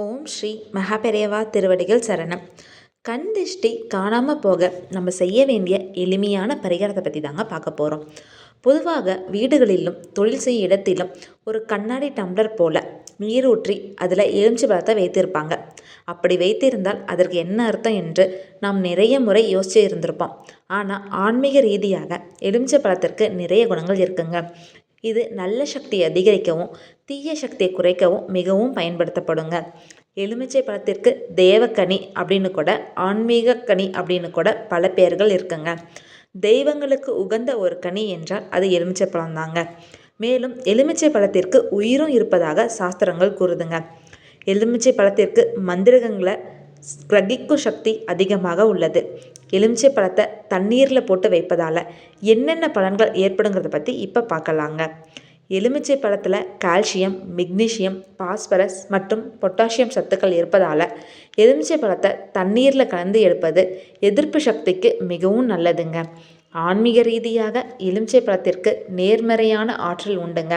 ஓம் ஸ்ரீ மகாபெரியவா திருவடிகள் சரணம். கண் திஷ்டி காணாமல் போக நம்ம செய்ய வேண்டிய எளிமையான பரிகாரத்தை பற்றி தாங்க பார்க்க போகிறோம் பொதுவாக வீடுகளிலும் தொழில் செய்யும் இடத்திலும் ஒரு கண்ணாடி டம்ளர் போல் நீர் ஊற்றி அதில் எலுமிச்சி பழத்தை வைத்திருப்பாங்க. அப்படி வைத்திருந்தால் அதற்கு என்ன அர்த்தம் என்று நாம் நிறைய முறை யோசிச்சு இருந்திருப்போம். ஆனால் ஆன்மீக ரீதியாக எலுமிச்சை பழத்திற்கு நிறைய குணங்கள் இருக்குங்க. இது நல்ல சக்தியை அதிகரிக்கவும் தீய சக்தியை குறைக்கவும் மிகவும் பயன்படுத்தப்படுங்க. எலுமிச்சை பழத்திற்கு தேவக்கனி அப்படின்னு கூட ஆன்மீக கனி அப்படின்னு கூட பல பெயர்கள் இருக்குங்க. தெய்வங்களுக்கு உகந்த ஒரு கனி என்றால் அது எலுமிச்சை பழம் தாங்க. மேலும் எலுமிச்சை பழத்திற்கு உயிரும் இருப்பதாக சாஸ்திரங்கள் கூறுதுங்க. எலுமிச்சை பழத்திற்கு மந்திரகங்களை கிரகிக்கும் சக்தி அதிகமாக உள்ளது. எலுமிச்சை பழத்தை தண்ணீரில் போட்டு வைப்பதால் என்னென்ன பலன்கள் ஏற்படுங்கிறத பற்றி இப்போ பார்க்கலாங்க எலுமிச்சை பழத்தில் கால்சியம் மெக்னீஷியம் பாஸ்பரஸ் மற்றும் பொட்டாசியம் சத்துக்கள் இருப்பதால் எலுமிச்சை பழத்தை தண்ணீரில் கலந்து எடுப்பது எதிர்ப்பு சக்திக்கு மிகவும் நல்லதுங்க. ஆன்மீக ரீதியாக எலுமிச்சை பழத்திற்கு நேர்மறையான ஆற்றல் உண்டுங்க.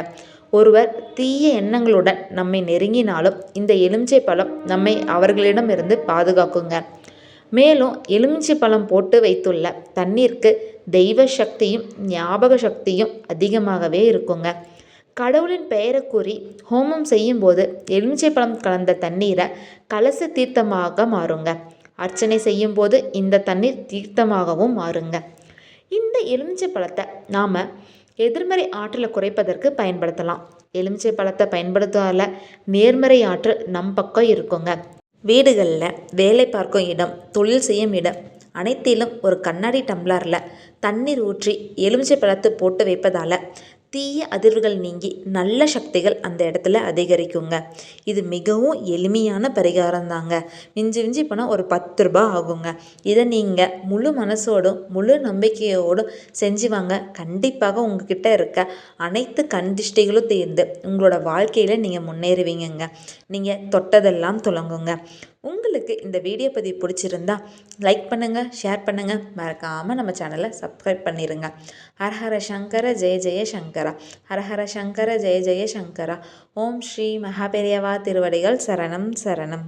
ஒருவர் தீய எண்ணங்களுடன் நம்மை நெருங்கினாலும் இந்த எலுமிச்சை பழம் நம்மை அவர்களிடமிருந்து பாதுகாக்குங்க. மேலும் எலுமிச்சை பழம் போட்டு வைத்துள்ள தண்ணீருக்கு தெய்வ சக்தியும் ஞாபக சக்தியும் அதிகமாகவே இருக்குங்க. கடவுளின் பெயரை கூறி ஹோமம் செய்யும்போது எலுமிச்சை பழம் கலந்த தண்ணீரை கலச தீர்த்தமாக மாறுங்க. அர்ச்சனை செய்யும்போது இந்த தண்ணீர் தீர்த்தமாகவும் மாறுங்க. இந்த எலுமிச்சை பழத்தை நாம் எதிர்மறை ஆற்றலை குறைப்பதற்கு பயன்படுத்தலாம். எலுமிச்சை பழத்தை பயன்படுத்துவதால் நேர்மறை ஆற்றல் நம் பக்கம் இருக்குங்க. வீடுகளில் வேலை பார்க்கும் இடம் தொழில் செய்யும் இடம் அனைத்திலும் ஒரு கண்ணாடி டம்ளரில் தண்ணீர் ஊற்றி எலுமிச்சை பழத்தை போட்டு வைப்பதால் தீய அதிர்வுகள் நீங்கி நல்ல சக்திகள் அந்த இடத்துல அதிகரிக்குங்க. இது மிகவும் எளிமையான பரிகாரம் தாங்க மிஞ்சி மிஞ்சி போனால் ஒரு பத்து ரூபாய் ஆகுங்க. இதை நீங்கள் முழு மனசோடும் முழு நம்பிக்கையோடும் செஞ்சு வாங்க. கண்டிப்பாக உங்ககிட்ட இருக்க அனைத்து கண்டிஷ்டைகளும் தீர்ந்து உங்களோட வாழ்க்கையில் நீங்கள் முன்னேறுவீங்கங்க. நீங்கள் தொட்டதெல்லாம் தொடங்குங்க உங்களுக்கு இந்த வீடியோ பதிவு பிடிச்சிருந்தா லைக் பண்ணுங்கள் ஷேர் பண்ணுங்கள் மறக்காமல் நம்ம சேனலை சப்ஸ்கிரைப் பண்ணிடுங்க ஹரஹர சங்கர ஜெய ஜெய சங்கரா. ஹரஹர சங்கர ஜெய ஜெய சங்கரா. ஓம் ஸ்ரீ மகாபெரியவா திருவடிகள் சரணம் சரணம்.